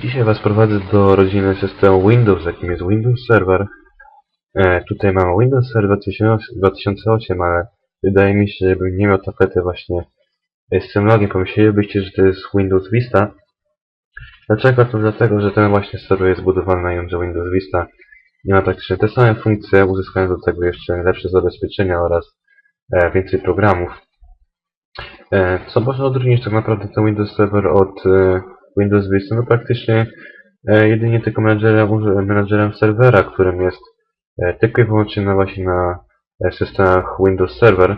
Dzisiaj Was prowadzę do rodziny systemu Windows, jakim jest Windows Server. E, tutaj mamy Windows Server 2008, ale wydaje mi się, że gdybym nie miał tapety właśnie z tym logiem, pomyślelibyście, że to jest Windows Vista. Dlaczego? To dlatego, że ten właśnie serwer jest budowany na jądrze Windows Vista. Nie ma praktycznie te same funkcje, uzyskając do tego jeszcze lepsze zabezpieczenia oraz e, więcej programów. E, co można odróżnić tak naprawdę ten Windows Server od e, Windows Vista? No praktycznie e, jedynie tylko menadżerem, menadżerem serwera, którym jest e, tylko i wyłącznie na właśnie na e, systemach Windows Server,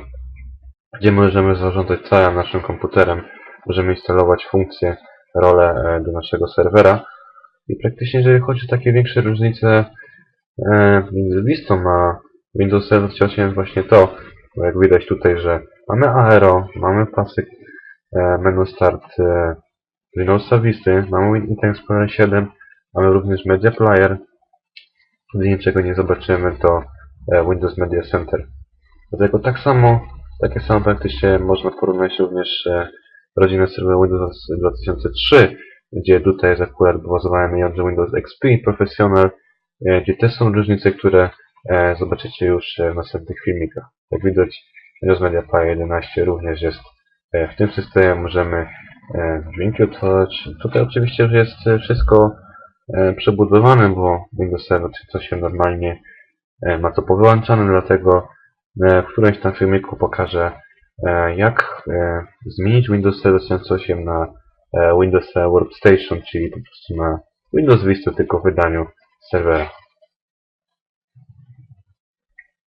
gdzie możemy zarządzać całym naszym komputerem, możemy instalować funkcje, role e, do naszego serwera i praktycznie jeżeli chodzi o takie większe różnice e, między Vistą a Windows Server 2008 jest właśnie to, jak widać tutaj, że mamy Aero, mamy pasek e, menu Start e, Windowsa Visty, mamy Internet Explorer 7, mamy również Media Player. Gdy niczego nie zobaczymy, to e, Windows Media Center. Dlatego tak samo, takie samo praktycznie można porównać również e, rodzinę serwer Windows 2003, gdzie tutaj akurat bazowane na jądrze Windows XP Professional, e, gdzie też są różnice, które zobaczycie już w następnych filmikach. Jak widać, Windows Media Player 11 również jest w tym systemie, możemy e, dźwięki otworzyć. Tutaj oczywiście jest e, wszystko e, przebudowane, bo Windows Server 3.8 normalnie e, ma to powyłączane, dlatego w którymś tam filmiku pokażę jak zmienić Windows Server 3.8 na Windows Workstation, czyli po prostu na Windows Vista tylko w wydaniu serwera.